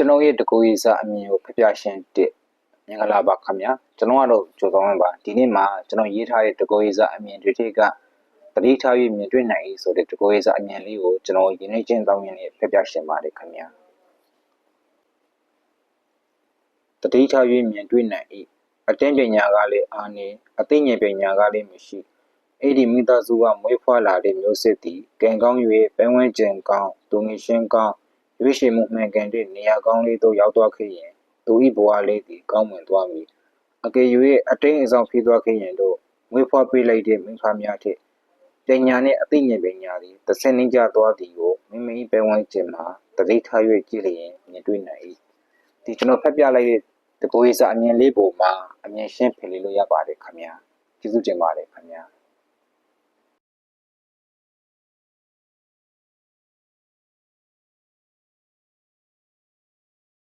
ကျွန်တော်ရဲ့တကူရေးစာအမြင်ကိုဖျက်ပြရှင်းတစ်မင်္ဂလာပါခင်ဗျာကျွန်တော်ကတော့ကြိုဆောင်ရပါဒီနေ့မှာကျွန်တော်ရေးထားတဲ့တကူရေးစာအမြင်တွေတွေကတတိထား၍မြင်တွေ့နိုင်၏ဆိုတဲ့တကူရေးစာအမြင်လေးကိုကျွန်တော်ရင်းနှီးချင်းတောင်းရင်းနဲ့ဖျက်ပြရှင်းပါတယ်ခင်ဗျာတတိထား၍မြင်တွေ့နိုင်၏အတင်းပညာကလည်းအာနေအသိဉာဏ်ပညာကလည်းမရှိအဲ့ဒီမိသားစုကမွေးဖွားလာတဲ့မျိုးစစ်သည်ကံကောင်း၍ပန်းဝန်းကျင်ကောင်းသူငယ်ရှင်ကောင်း ရွေးရှင်မှုမှန်ကန်တဲ့နေရာကောင်းလေးသို့ရောက်သွားခဲ့ရင်သူ၏ဘဝလေးသည်ကောင်းမွန်သွားမည်အကယ်၍အတိတ်အဆောင်ဖြစ်သွားခဲ့ရင်တော့ငွေဖွားပေးလိုက်တဲ့မိဖများထက်ပညာနှင့်အသိဉာဏ်ပညာသည်တစ်ဆင့်နှင်းကြသွားသည်ကိုမိမိပဲဝန်းကျင်မှာတတိထား၍ကြည့်လျင်မြင်တွေ့နိုင်၏ဒီကျွန်တော်ဖတ်ပြလိုက်တဲ့တကူရေးစာအမြင်လေးပုံမှာအမြင်ရှင်းဖယ်လို့ရပါတယ်ခင်ဗျာကျေးဇူးတင်ပါတယ်ခင်ဗျာ